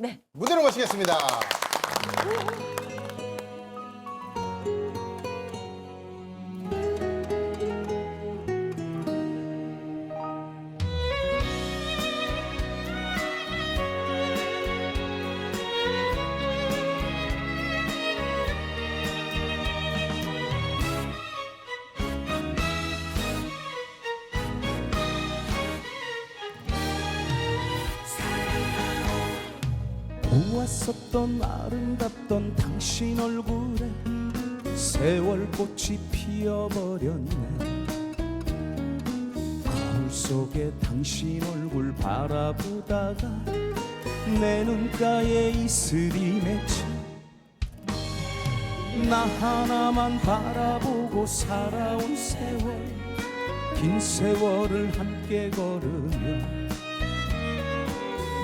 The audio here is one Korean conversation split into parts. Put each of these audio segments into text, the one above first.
네. 무대로 모시겠습니다. 보았었던 아름답던 당신 얼굴에 세월꽃이 피어버렸네. 거울 속에 당신 얼굴 바라보다가 내 눈가에 이슬이 맺혀 나 하나만 바라보고 살아온 세월 긴 세월을 함께 걸으며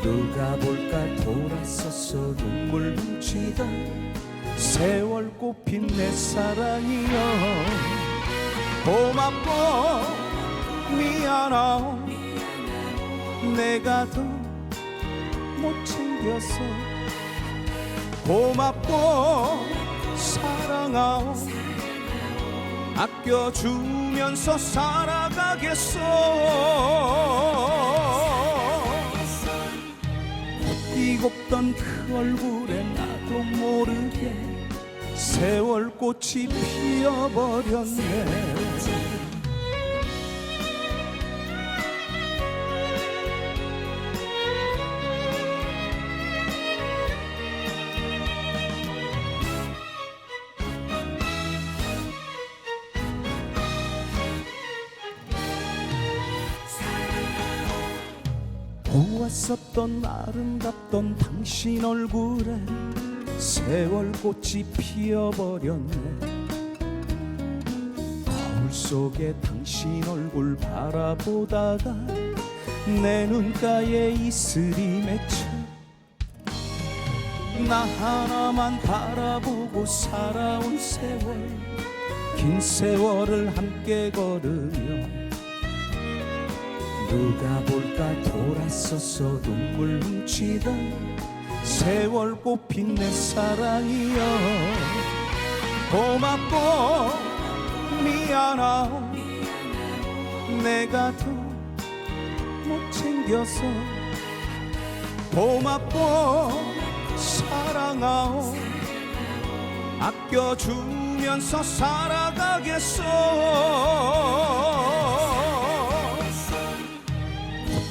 누가 볼까 돌아서서 눈물 훔치던 세월 꽃핀 내 사랑이여. 고맙고 미안하오. 내가 더 못 챙겨서. 고맙고 사랑하오. 아껴주면서 살아가겠어 곱던 그 얼굴에 나도 모르게 세월꽃이 피어버렸네 보았었던 아름답던 당신 얼굴에 세월 꽃이 피어버렸네. 거울 속에 당신 얼굴 바라보다가 내 눈가에 이슬이 맺혀 나 하나만 바라보고 살아온 세월 긴 세월을 함께 걸으며 누가 볼까 돌아서서 눈물 훔치던 세월 꽃핀 내 사랑이여. 고맙고 미안하오. 내가 더 못 챙겨서. 고맙고 사랑하오. 아껴주면서 살아가겠어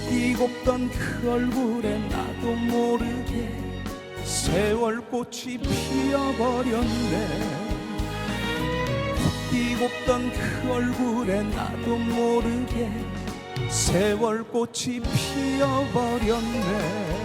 이곱던 그 얼굴에 나도 모르게 세월꽃이 피어버렸네. 이곱던 그 얼굴에 나도 모르게 세월꽃이 피어버렸네